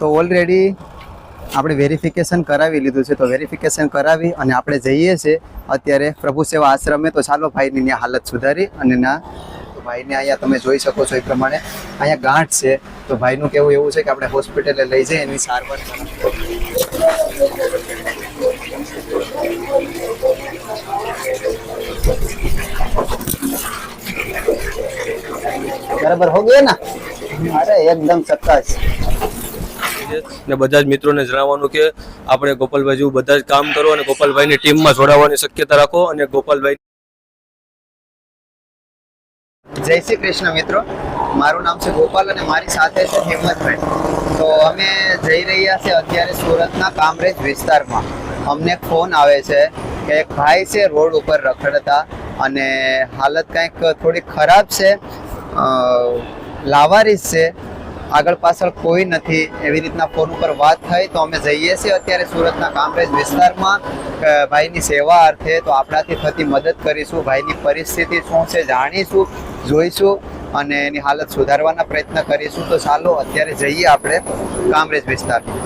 તો ઓલરેડી આપણે વેરિફિકેશન કરાવી લીધું છે. તો વેરિફિકેશન કરાવી અને આપણે જઈએ છીએ અત્યારે પ્રભુ સેવા આશ્રમે. તો ચાલો ભાઈની ત્યાં હાલત સુધારી અને ના ભાઈને અહીંયા તમે જોઈ શકો છો એ પ્રમાણે અહીંયા ગાંઠ છે. તો ભાઈનું કેવું એવું છે કે આપણે હોસ્પિટલે લઈ જઈએ એની સારવાર બરાબર હો ગયા ના? અરે, એકદમ ચક્કસ ને બધા જ મિત્રોને જણાવવાનું કે આપણે ગોપાલભાઈ જેવું બધા જ કામ કરો અને ગોપાલભાઈની ટીમમાં જોડાવાની શક્યતા રાખો અને ગોપાલભાઈ જય શ્રી કૃષ્ણ મિત્રો. મારું નામ છે ગોપાલ અને મારી સાથે છે હિંમતભાઈ. તો અમે જઈ રહ્યા છે અત્યારે સુરતના કામરેજ વિસ્તારમાં. અમને ફોન આવે છે કે એક ભાઈ છે રોડ ઉપર રખડતા અને હાલત કંઈક થોડી ખરાબ છે. લાવારીસ છે. આગળ પાછળ કોઈ નથી. એવી રીતના ફોન ઉપર વાત થઈ તો અમે જઈએ છીએ અત્યારે સુરતના કામરેજ વિસ્તારમાં. ભાઈની સેવા અર્થે તો આપણાથી થતી મદદ કરીશું. ભાઈની પરિસ્થિતિ શું છે જાણીશું જોઈશું અને એની હાલત સુધારવાના પ્રયત્ન કરીશું. તો ચાલો અત્યારે જઈએ આપણે કામરેજ વિસ્તારમાં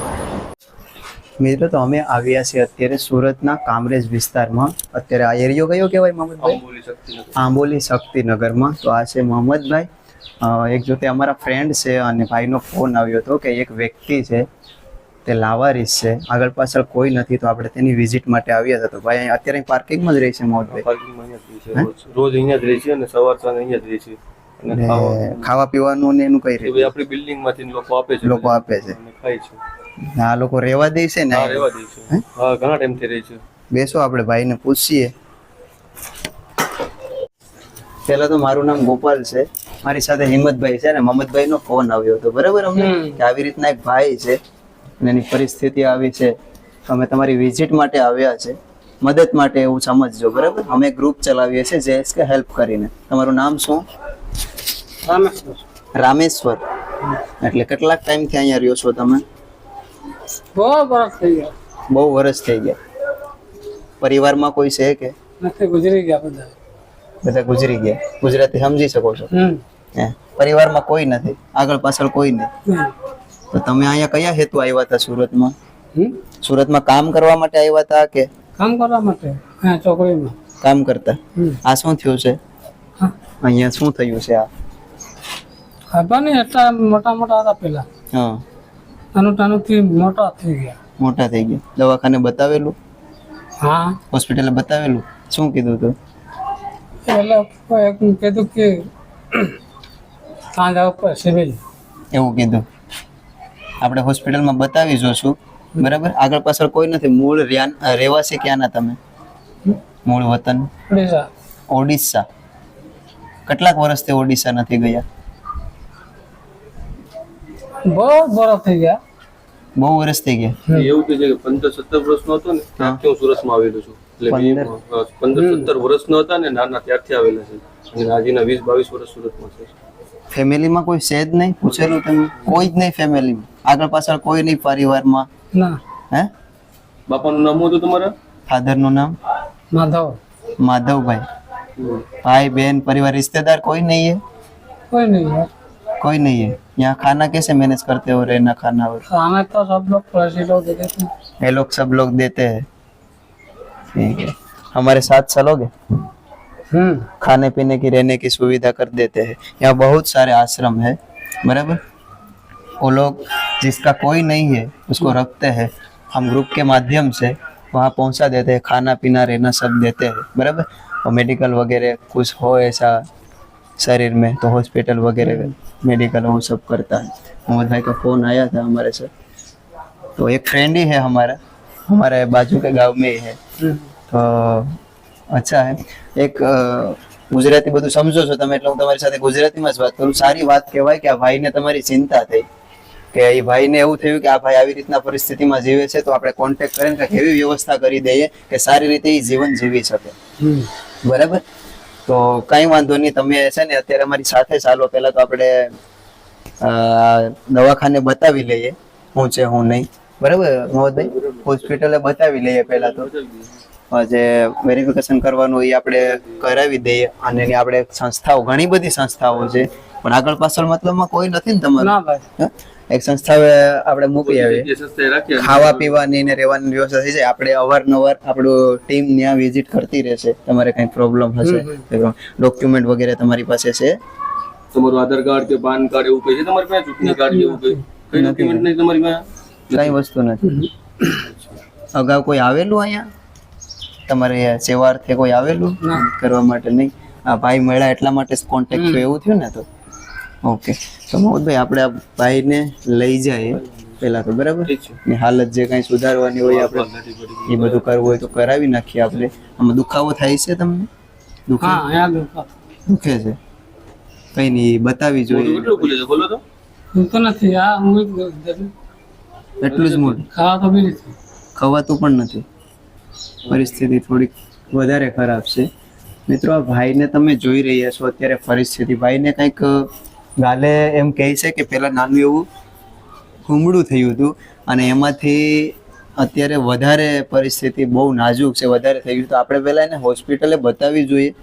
મિત્રો તો અમે આવ્યા છીએ અત્યારે સુરતના કામરેજ વિસ્તારમાં. અત્યારે આ એરિયો કયો કહેવાય મોહમ્મદભાઈ? આંબોલી શક્તિનગરમાં. તો આ છે મોહમ્મદભાઈ. એક જોતે અમારા ફ્રેન્ડ છે અને ભાઈનો ફોન આવ્યો હતો કે એક વ્યક્તિ છે તે લાવારીસ છે. આગળ પાછળ કોઈ નથી તો આપણે તેની વિઝિટ માટે આવ્યા હતા. તો ભાઈ અત્યારે પાર્કિંગમાં જ રહી છે છે. રોજ. અહીંયા જ રહે છે અને સવાર સાંજ અહીંયા જ રહે છે. અને ખાવા પીવાનું ને એનું કઈ રીતે આપણી બિલ્ડિંગમાંથી લોકો આપે છે. લોકો આપે છે. ખાય છે. આ લોકો રહેવા દે છે ને રેવા રહેવા દે છે. હા? ઘણા ટાઈમથી રહે છે. બેસો આપણે ભાઈને પૂછીએ. પેલા તો મારું નામ ગોપાલ છે. મારી સાથે હિંમતભાઈ છે ને મમતભાઈ નો ફોન આવ્યો હતો. બરાબર અમને? કે આવી રીતના એક ભાઈ છે અને એની પરિસ્થિતિ આવી છે. અમે તમારી વિઝિટ માટે આવ્યા છે. મદદ માટે એવું સમજજો બરાબર? અમે ગ્રુપ ચલાવીએ છીએ જે કે હેલ્પ કરીને. તમારું નામ શું? રામેશ્વર. એટલે કેટલાક ટાઈમથી અહીંયા રહ્યો છો તમે? બહુ વર્ષ થઈ ગયા. બહુ વર્ષ થઈ ગયા. પરિવારમાં કોઈ છે કે? નથી ગુજરી ગયા બધા. બધા ગુજરી ગયા. ગુજરાતી સમજી શકો છો? પરિવારમાં કોઈ નથી આગળ પાછળ કોઈ નથી. તો તમે અહીંયા કયા હેતુ આવ્યા હતા સુરતમાં? હમ? સુરતમાં કામ કરવા માટે આવ્યા હતા કે કામ કરવા માટે? હા ચોકડીમાં. કામ કરતા? આ શું થયું છે? અહીંયા શું થયું છે આ? ખબર નહીં એટલા મોટા મોટા હતા પેલા. હા. આનું તાનું થી મોટા થઈ ગયા. મોટા થઈ ગયા. દવાખાને બતાવેલું? હા. હોસ્પિટલે બતાવેલું? શું કીધું તું? એટલે કીધું કે ત્યાં ઉપર સિવિલ એવું કીધું. આપણે હોસ્પિટલમાં બતાવી જોશું. બરાબર? આગળ પાછળ કોઈ નથી. મૂળ રિયાન રહેવાસી ક્યાંના તમે? મૂળ વતન? ઓડિશા. ઓડિશા. કેટલાક વર્ષથી ઓડિશા નથી ગયા? બહુ બરફ થઈ ગયા. બહુ વર્ષ થઈ ગયા? એવું કે છે કે પંદર સત્તર વર્ષનો હતો ને ત્યારથી હું સુરતમાં આવેલો છું. એટલે પંદર? સત્તર વર્ષનો હતા ને નાના ત્યારથી આવેલા છે. અને આજીના વીસ બાવીસ વર્ષ સુરતમાં છે. ફેમિલીમાં કોઈ છે જ નહીં પૂછેલું તમે કોઈ જ નહીં ફેમિલીમાં આગળ પાછળ કોઈ નહીં પરિવારમાં ના હે બાપાનું નામ શું હતું તમારા ફાધરનું નામ માધવ માધવભાઈ ભાઈ બહેન પરિવાર रिश्तेदार कोई नहीं है કોઈ નહીં યાર कोई नहीं है यहाँ खाना कैसे मैनेज करते हो रहना खाना और खाना तो सब लोग पैसे लोग देते थे ये लोग सब लोग देते हैं ठीक है हमारे साथ चलोगे हम्म खाने पीने की रहने की सुविधा कर देते हैं। यहाँ बहुत सारे आश्रम है बराबर? वो लोग जिसका कोई नहीं है उसको रखते हैं। हम ग्रुप के माध्यम से वहाँ पहुँचा देते हैं खाना पीना रहना सब देते हैं बराबर? और मेडिकल वगैरह कुछ हो ऐसा शरीर में तो हॉस्पिटल वगैरह मेडिकल वो सब करता है। मोहम्मद भाई का फ़ोन आया था हमारे साथ। तो एक फ्रेंड ही है हमारा हमारे बाजू के गाँव में ही है। हम्म। તો અચ્છા એક ગુજરાતી બધું સમજો છો તમે એટલે હું તમારી સાથે ગુજરાતીમાં જ વાત કરું. સારી વાત કહેવાય કે આ ભાઈને તમારી ચિંતા થઈ. કે એ ભાઈને એવું થયું કે આ ભાઈ આવી રીતના પરિસ્થિતિમાં જીવે છે તો આપણે કોન્ટેક્ટ કરીને કંઈક એવી વ્યવસ્થા કરી દઈએ કે સારી રીતે એ જીવન જીવી શકે. બરાબર? તો કઈ વાંધો નહીં તમે છે ને અત્યારે અમારી સાથે ચાલો પહેલા તો આપણે દવાખાને બતાવી લઈએ. શું છે હું નહીં. બરાબર મોહમ્મદભાઈ હોસ્પિટલે બતાવી લઈએ પહેલા તો. જે વેરિફિકેશન કરવાનું હોય એ આપણે કરાવી દઈએ. અને એની આપણે સંસ્થાઓ ઘણી બધી સંસ્થાઓ છે. પણ આગળ પાછળ મતલબમાં કોઈ નથી ને તમારું? એક સંસ્થાએ આપણે મૂકી આવી. ખાવા પીવાની ને રહેવાની વ્યવસ્થા થઈ જાય. આપણે અવારનવાર આપણું ટીમ ત્યાં વિઝિટ કરતી રહેશે. તમારે કઈ પ્રોબ્લેમ હશે? ડોક્યુમેન્ટ વગેરે તમારી પાસે છે? તમારું આધાર કાર્ડ કે પાન કાર્ડ એવું કઈ છે તમારી પાસે? ચૂંટણી કાર્ડ એવું કઈ? કઈ ડોક્યુમેન્ટ નહીં તમારી પાસે? કઈ વસ્તુ નથી. અગાઉ કોઈ આવેલું અહીંયા? તમારે સેવાર્થે કોઈ આવેલું કરવા માટે નહીં? આ ભાઈ મળ્યા એટલા માટે કોન્ટેક્ટ થયો એવું થયું ને તો? ઓકે તો મોહમ્મદભાઈ આપણે આ ભાઈને લઈ જઈએ પહેલા તો બરાબર? ને છે. ની હાલત જે કઈ સુધારવાની હોય આપણે એ બધું કરવું હોય તો કરાવી નાખીએ આપણે. આમાં દુખાવો થાય છે તમને? દુખે? હા દુખે. છે? કઈ નહીં બતાવી જોઈએ. કેટલું ખુલે છે? ખોલો તો. હું તો નથી આ હું એટલું જ મોટું ખાવા તો બી નથી ખવાતું પણ નથી. પરિસ્થિતિ થોડીક વધારે ખરાબ છે. મિત્રો, આ ભાઈને તમે જોઈ રહ્યા છો અત્યારે પરિસ્થિતિ. ભાઈને કંઈક ગાલે એમ કહે છે કે પહેલાં નાનું એવું હુમડું થયું હતું અને એમાંથી અત્યારે વધારે પરિસ્થિતિ બહુ નાજુક છે, વધારે થઈ ગયું. તો આપણે પહેલાં એને હોસ્પિટલે બતાવવી જોઈએ.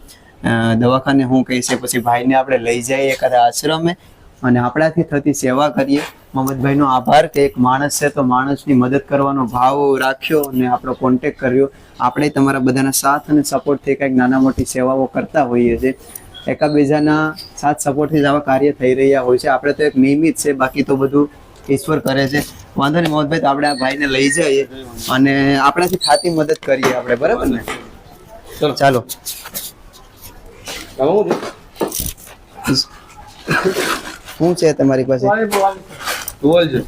દવાખાને હું કહી છે, પછી ભાઈને આપણે લઈ જઈએ એકાદા આશ્રમે અને આપણાથી થતી સેવા કરીએ. મોહમ્મદભાઈનો આભાર કે એક માણસ છે તો માણસની મદદ કરવાનો ભાવ રાખ્યો અને આપણો કોન્ટેક કર્યો. આપણે તમારા બધાના સાથ અને સપોર્ટથી કંઈક નાના મોટી સેવાઓ કરતા હોઈએ છીએ. એકાબીજાના સાથ સપોર્ટથી જ આવા કાર્ય થઈ રહ્યા હોય છે. આપણે તો એક નિયમિત છે બાકી તો બધું ઈશ્વર કરે છે. વાંધો નહીં મોહમ્મદભાઈ તો આપણે આ ભાઈને લઈ જઈએ અને આપણાથી થાતી મદદ કરીએ આપણે બરાબર ને? ચલો. ચાલો. શું છે તમારી પાસે? વાંધો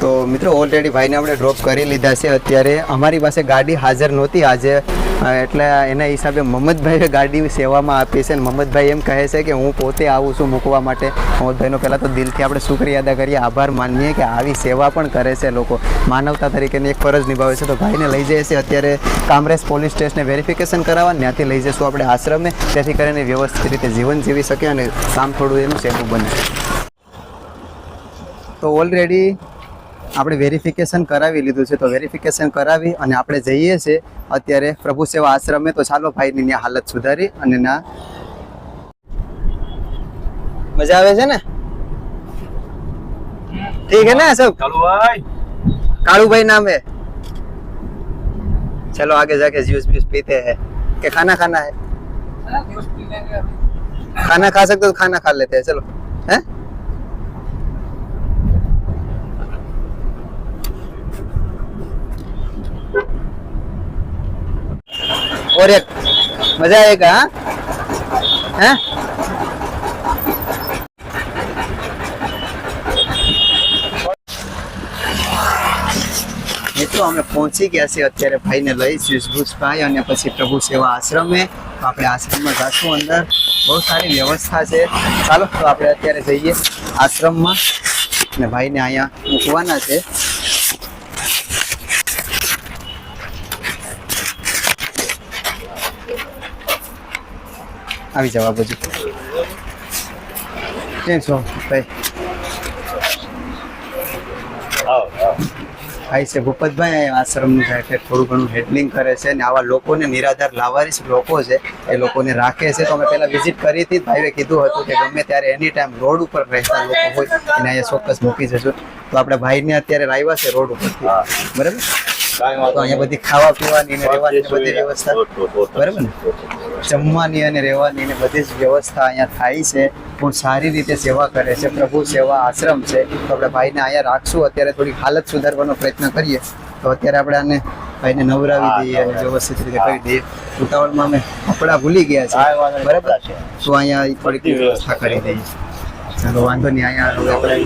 તો મિત્રો ઓલરેડી ભાઈને આપણે ડ્રોપ કરી લીધા છે અત્યારે. અમારી પાસે ગાડી હાજર નહોતી આજે. એટલે એના હિસાબે મહમ્મદભાઈએ ગાડી સેવામાં આપી છે. અને મમદભાઈ એમ કહે છે કે હું પોતે આવું છું મૂકવા માટે. મમદભાઈનો પહેલાં તો દિલથી આપણે શુક્રિયા અદા કરીએ. આભાર માનીએ કે આવી સેવા પણ કરે છે લોકો. માનવતા તરીકેની એક ફરજ નિભાવે છે. તો ભાઈને લઈ જઈએ છીએ અત્યારે કામરેજ પોલીસ સ્ટેશને વેરિફિકેશન કરાવવા. ત્યાંથી લઈ જઈશું આપણે આશ્રમે તેથી કરીને વ્યવસ્થિત રીતે જીવન જીવી શકે અને કામ થોડું એનું સહેલું બને. તો ઓલરેડી આપણે વેરિફિકેશન કરાવી લીધું છે તો વેરિફિકેશન કરાવી અને આપણે જઈએ છીએ અત્યારે પ્રભુ સેવા આશ્રમે તો ચાલો ભાઈની ત્યાં હાલત સુધારી અને ના મજા આવે છે ને ઠીક है ना सब ચાલો ભાઈ कालू भाई नाम है चलो आगे जाके जूस व्यूस पीते हैं कि खाना खाना है હા, દિવસ પી લેંગે અભી. खाना खा सकते हो तो खाना खा लेते हैं चलो हैं मजा आएगा हाँ हैं મિત્રો અમે પહોંચી ગયા છે અત્યારે ભાઈને લઈ શીશભૂષભાઈ અને પછી પ્રભુ સેવા આશ્રમે તો આપણે આશ્રમમાં જાશું અંદર બહુ સારી વ્યવસ્થા છે ચાલો તો આપણે અત્યારે જઈએ આશ્રમમાં અને ભાઈને અહીંયા મૂકવાના છે આવી જવા બધું કેમ છો ભાઈ? ભાઈ છે ભૂપતભાઈ આશ્રમનું છે થોડું ઘણું હેન્ડલિંગ કરે છે અને આવા લોકોને નિરાધાર લાવારીસ લોકો છે એ લોકોને રાખે છે. તો અમે પહેલાં વિઝિટ કરી હતી ભાઈએ કીધું હતું કે ગમે ત્યારે એની ટાઈમ રોડ ઉપર રહેતા લોકો હોય એને અહીંયા ચોક્કસ મૂકી જશું તો આપણે ભાઈને અત્યારે લાવ્યા છે રોડ ઉપર બરાબર? તો અહીંયા બધી ખાવા પીવાની રહેવાની બધી વ્યવસ્થા. બરાબર ને? જમવાની અને રહેવાની ને બધી જ વ્યવસ્થા અહીંયા થાય છે. બહુ સારી રીતે સેવા કરે છે. પ્રભુ સેવા આશ્રમ છે. તો આપણે ભાઈને અહીંયા રાખશું. અત્યારે થોડી હાલત સુધારવાનો પ્રયત્ન કરીએ. તો અત્યારે આપણે આને ભાઈને નવરાવી દઈએ અને વ્યવસ્થિત રીતે કરી દઈએ. ઉતાવળમાં અમે કપડાં ભૂલી ગયા છે. બરાબર? તો અહીંયા થોડીક વ્યવસ્થા કરી દઈએ. ચાલો વાંધો નહીં. અહીંયા આપણે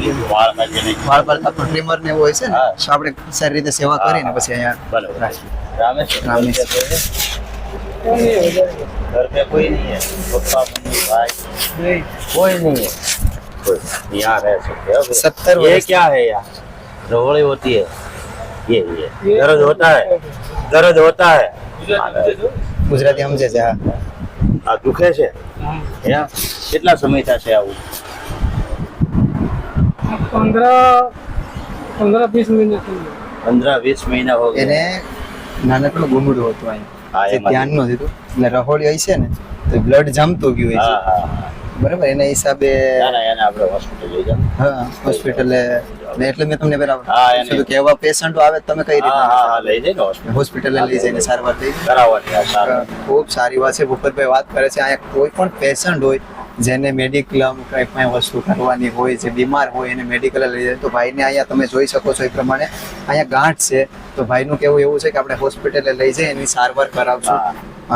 વાળ બાળ કાપવાનું ટ્રીમર ને એવું હોય છે ને તો આપણે સારી રીતે સેવા કરીને પછી અહીંયા રામેશ રામેશ્વર. घर पे कोई नहीं है पप्पा मम्मी भाई कोई नहीं है कोई यहाँ रह सकते हो सत्तर ये वर्ष- क्या है यहाँ रहोड़ी होती है ये ये दर्द होता है दर्द होता है ગુજરાતી સમજે છે હા આ દુખે છે હા. અહીંયા કેટલા સમય થશે આવું આ પંદર પંદર વીસ મિનિટ થઈ ગઈ. પંદર વીસ મહિના હો ગયા એને નાનકડું ગુમડું હતું હા, અહીંયા જે. ધ્યાનનું દીધું એટલે રહોળી હોય છે ને તો બ્લડ જમતું ગયું હોય છે. બરાબર એના હિસાબે આપણે હોસ્પિટલ લઈ જાઓ હા હોસ્પિટલે એટલે મેં તમને બરાબર કે એવા પેશન્ટો આવે તમે કઈ રીતે લઈ જઈને હોસ્પિટલે લઈ જઈને સારવાર થઈ કરાવવાની ખૂબ સારી વાત છે. ભૂપતભાઈ વાત કરે છે. અહીંયા કોઈ પણ પેશન્ટ હોય જેને મેડિકલ કંઈ પણ વસ્તુ કરવાની હોય જે બીમાર હોય એને મેડિકલ લઈ જાય. તો ભાઈને અહીંયા તમે જોઈ શકો છો એ પ્રમાણે અહીંયા ગાંઠ છે. તો ભાઈનું કેવું એવું છે કે આપણે હોસ્પિટલે લઈ જઈએ એની સારવાર કરાવશું.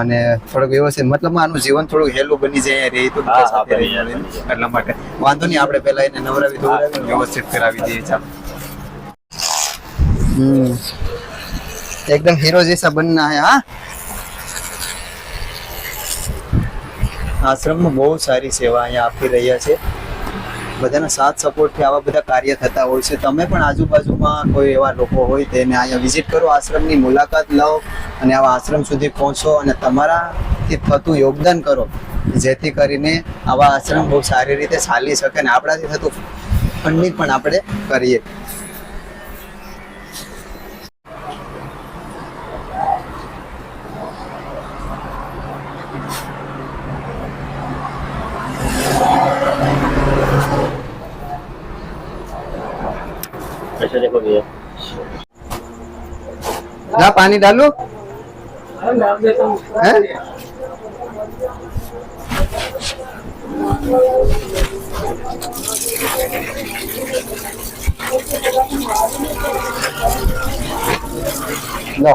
અને થોડુંક વ્યવસ્થિત મતલબ આનું જીવન થોડું હેલું બની જાય રહી તો એટલા માટે વાંધો નહીં આપણે પહેલા એને નવરાવી દોરાવી વ્યવસ્થિત કરાવી દઈએ. ચાલો. એકદમ હીરો જૈસા બનના હે હા? આશ્રમમાં બહુ સારી સેવા અહીંયા આપી રહ્યા છે. બધાના સાથ સપોર્ટથી આવા બધા કાર્ય થતા હોય છે. તમે પણ આજુબાજુમાં કોઈ એવા લોકો હોય તેને અહીંયા વિઝિટ કરો, આશ્રમની મુલાકાત લો અને આવા આશ્રમ સુધી પહોંચો અને તમારાથી થતું યોગદાન કરો. જેથી કરીને આવા આશ્રમ બહુ સારી રીતે ચાલી શકે અને આપણાથી થતું ફંડિંગ પણ આપણે કરીએ. ऐसे देखो भैया ला पानी डालू हैं लो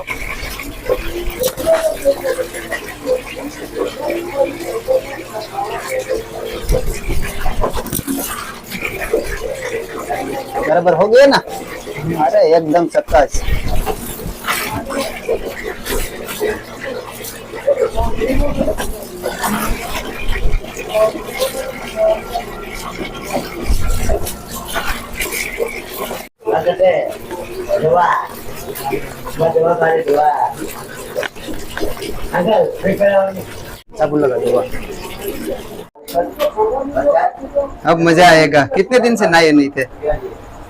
बराबर हो गया ना अरे, एकदम चक्कस साबुन लगा दो अब मज़ा आएगा। कितने दिन से नहाए नहीं थे?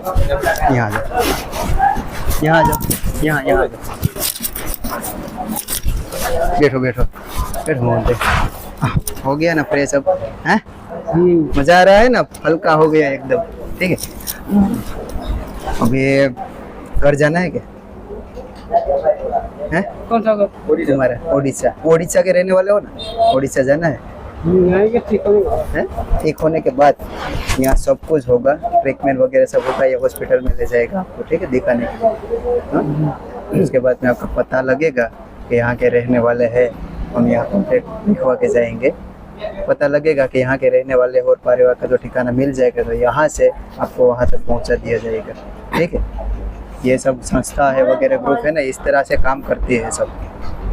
यहाँ आ जाओ। यहाँ आ जाओ। यहाँ यहाँ आ जाओ। बैठो बैठो। बैठो मोहन भाई हाँ, हो गया ना फ्रेश अब। हैं? मज़ा आ रहा है ना? हल्का हो गया एकदम। ठीक है। अभी घर जाना है क्या? हैं? कौन सा घर? तुम्हारा ओडिशा। ओडिशा के रहने वाले हो ना? ओडिशा जाना है? हैं? ठीक होने के बाद यहाँ सब कुछ होगा। ट्रीटमेंट वगैरह सब होगा, ये हॉस्पिटल में ले जाएगा आपको, ठीक है? दिखाने के लिए। हाँ? उसके बाद में आपको पता लगेगा कि यहाँ के रहने वाले हैं। हम यहाँ कॉन्टेक्ट लिखवा के जाएँगे। पता लगेगा कि यहाँ के रहने वाले और परिवार का जो ठिकाना मिल जाएगा तो यहाँ से आपको वहाँ तक पहुँचा दिया जाएगा। ठीक है? ये सब संस्था है, वगैरह ग्रुप है ना, इस तरह से काम करती है सब।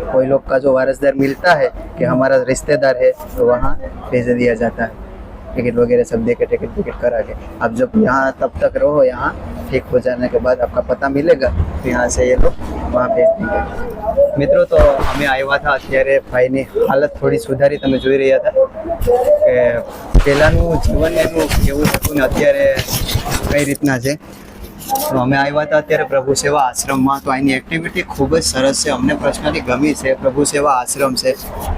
कोई लोग का जो वारसदार मिलता है कि हमारा रिश्तेदार है तो वहाँ भेज दिया जाता है टिकट वगैरह सब दे के टिकट विकेट करा के अब जब यहाँ तब तक रहो यहाँ ठीक हो जाने के बाद आपका पता मिलेगा तो यहाँ से ये लोग वहाँ भेज देंगे મિત્રો તો અમે આવ્યા હતા અત્યારે ભાઈની હાલત થોડી સુધારી તમે જોઈ રહ્યા હતા કે પહેલાંનું જીવન એનું કેવું હતું ને અત્યારે કઈ રીતના છે તો અમે આવ્યા હતા અત્યારે પ્રભુ સેવા આશ્રમમાં. તો અહીંની એક્ટિવિટી ખૂબ જ સરસ છે. અમને પર્સનલી ગમી છે. પ્રભુ સેવા આશ્રમ છે.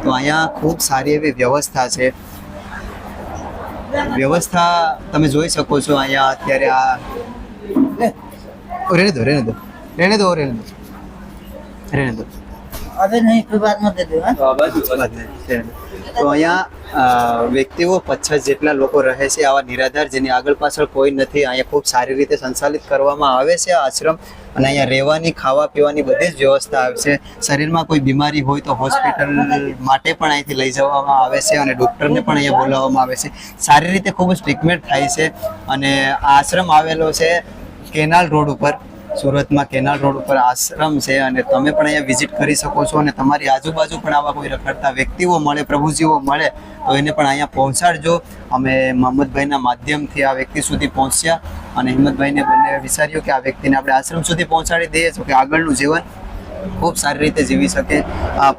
તો અહીંયા ખૂબ સારી એવી વ્યવસ્થા છે. વ્યવસ્થા તમે જોઈ શકો છો અહીંયા અત્યારે આ રેને દો રેણે દો. રેને દો રેને દો. રેને દો. અબે નહીં કોઈ વાત મત હા બાજુ વાત નહીં. તો અહીંયા વ્યક્તિઓ પચાસ જેટલા લોકો રહે છે, આવા નિરાધાર જેની આગળ પાછળ કોઈ નથી, અહીંયા ખૂબ સારી રીતે સંચાલિત કરવામાં આવે છે આ આશ્રમ. અને અહીંયા રહેવાની, ખાવા પીવાની બધી જ વ્યવસ્થા આવે છે. શરીરમાં કોઈ બીમારી હોય તો હોસ્પિટલ માટે પણ અહીંથી લઈ જવામાં આવે છે અને ડૉક્ટરને પણ અહીંયા બોલાવવામાં આવે છે. સારી રીતે ખૂબ જ ટ્રીટમેન્ટ થાય છે. અને આશ્રમ આવેલો છે કેનાલ રોડ ઉપર. સુરતમાં કેનાલ રોડ ઉપર આશ્રમ છે અને તમે પણ અહીંયા વિઝિટ કરી શકો છો અને તમારી આજુબાજુ પણ આવા કોઈ રખડતા વ્યક્તિઓ મળે, પ્રભુજીઓ મળે, તો એને પણ અહીંયા પહોંચાડજો. અમે મોહમ્મદભાઈના માધ્યમથી આ વ્યક્તિ સુધી પહોંચ્યા અને હિંમતભાઈને બંને વિચાર્યું કે આ વ્યક્તિને આપણે આશ્રમ સુધી પહોંચાડી દઈએ તો કે આગળનું જીવન ખૂબ સારી રીતે જીવી શકે.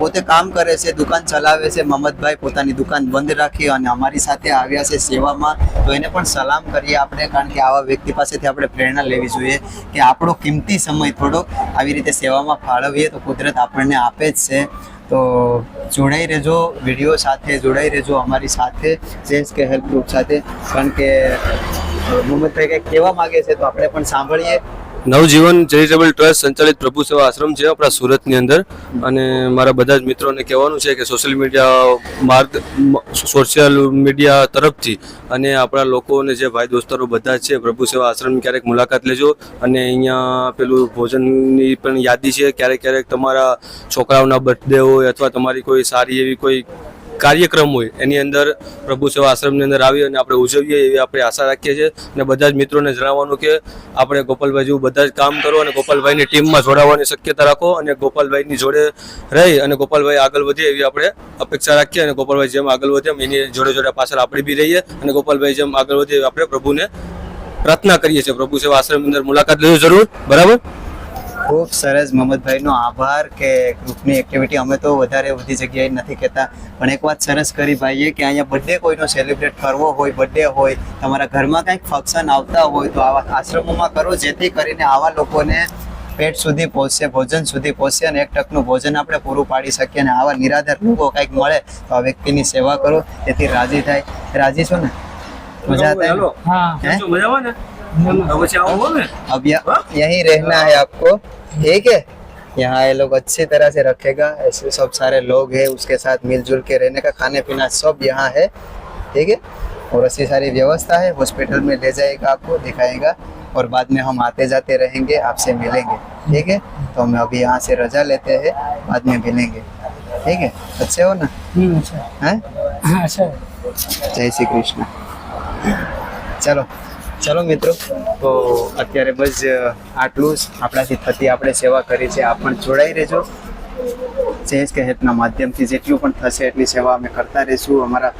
પોતે કામ કરે છે, દુકાન ચલાવે છે. મમતભાઈ પોતાની દુકાન બંધ રાખી અને અમારી સાથે આવ્યા છે સેવામાં. તો એને પણ સલામ કરીએ આપણે, કારણ કે આવા વ્યક્તિ પાસેથી આપણે પ્રેરણા લેવી જોઈએ કે આપણો કિંમતી સમય થોડોક આવી રીતે સેવામાં ફાળવીએ તો કુદરત આપણને આપે જ છે. તો જોડાઈ રહેજો, વીડિયો સાથે જોડાઈ રહેજો અમારી સાથે જેસ કે હેલ્પ ગ્રુપ સાથે. કારણ કે મોહમ્મદભાઈ કંઈક કહેવા માગે છે તો આપણે પણ સાંભળીએ. નવજીવન ચેરિટેબલ ટ્રસ્ટ સંચાલિત પ્રભુ સેવા આશ્રમ છે આપણા સુરતની અંદર. અને મારા બધા જ મિત્રોને કહેવાનું છે કે સોશિયલ મીડિયા માર્ગ સોશિયલ મીડિયા તરફથી અને આપણા લોકોને જે ભાઈ દોસ્તારો બધા છે, પ્રભુ સેવા આશ્રમની ક્યારેક મુલાકાત લેજો. અને અહીંયા પેલું ભોજનની પણ યાદી છે, ક્યારેક ક્યારેક તમારા છોકરાઓના બર્થડે હોય અથવા તમારી કોઈ સારી એવી કોઈ કાર્યક્રમ હોય, એની અંદર પ્રભુ સેવા આશ્રમની અંદર આવી અને આપણે ઉજવીએ એવી આપણે આશા રાખીએ છીએ. અને બધા જ મિત્રોને જણાવવાનું કે આપણે ગોપાલભાઈ જેવું બધા જ કામ કરો અને ગોપાલભાઈની ટીમમાં જોડાવાની શક્યતા રાખો અને ગોપાલભાઈની જોડે રહી અને ગોપાલભાઈ આગળ વધે એવી આપણે અપેક્ષા રાખીએ અને ગોપાલભાઈ જેમ આગળ વધે એની જોડે જોડે પાછળ આપણે બી રહીએ અને ગોપાલભાઈ જેમ આગળ વધે આપણે પ્રભુને પ્રાર્થના કરીએ છીએ. પ્રભુ સેવા આશ્રમની અંદર મુલાકાત લેવી જરૂર. બરાબર? ખૂબ સરસ મહમદભાઈનો આભાર કે ગ્રુપની એક્ટિવિટી અમે તો વધારે બધી જગ્યાએ નથી કહેતા. પણ એક વાત સરસ કરી ભાઈએ કે અહીંયા બર્થડે કોઈનો સેલિબ્રેટ કરવો હોય બર્થડે હોય તમારા ઘરમાં કંઈક ફંક્શન આવતા હોય તો આવા આશ્રમોમાં કરો જેથી કરીને આવા લોકોને પેટ સુધી પહોંચશે ભોજન સુધી પહોંચશે અને એક ટકનું ભોજન આપણે પૂરું પાડી શકીએ અને આવા નિરાધાર લોકો કંઈક મળે તો આ વ્યક્તિની સેવા કરો. તેથી રાજી થાય. રાજી છો ને? મજા થાય હા? મજા આવે ને? अब यही रहना है आपको। ठीक है? यहाँ ये लोग अच्छी तरह से रखेगा। ऐसे सब सारे लोग हैं उसके साथ मिलजुल के रहने का खाने पीना सब यहाँ है। ठीक है? और ऐसी सारी व्यवस्था है। हॉस्पिटल में ले जाएगा आपको दिखाएगा। और बाद में हम आते जाते रहेंगे आपसे मिलेंगे। ठीक है? तो हम अभी यहाँ से रजा लेते हैं बाद में मिलेंगे। ठीक है? अच्छे हो ना? अच्छा। जय श्री कृष्ण। चलो। ચલો મિત્રો, તો અત્યારે બસ આટલું જ. આપણાથી થતી આપણે સેવા કરી છે. આપ પણ જોડાઈ રહેજો. જયેશ કહેતના માધ્યમથી જેટલું પણ થશે એટલી સેવા અમે કરતા રહીશું. અમારા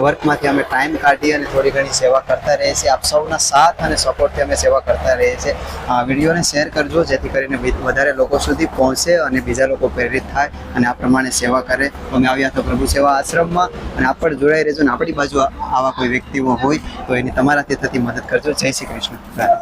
વર્કમાંથી અમે ટાઈમ કાઢી અને થોડી ઘણી સેવા કરતા રહીએ છીએ. આપ સૌના સાથ અને સપોર્ટથી અમે સેવા કરતા રહીએ છીએ. આ વિડીયોને શેર કરજો, જેથી કરીને વધારે લોકો સુધી પહોંચે અને બીજા લોકો પ્રેરિત થાય અને આ પ્રમાણે સેવા કરે. અમે આવ્યા તો પ્રભુ સેવા આશ્રમમાં અને આપ પણ જોડાઈ રહેજો અને આપણી બાજુ આવા કોઈ વ્યક્તિઓ હોય તો એની તમારાથી થતી મદદ કરજો. જય શ્રી કૃષ્ણ.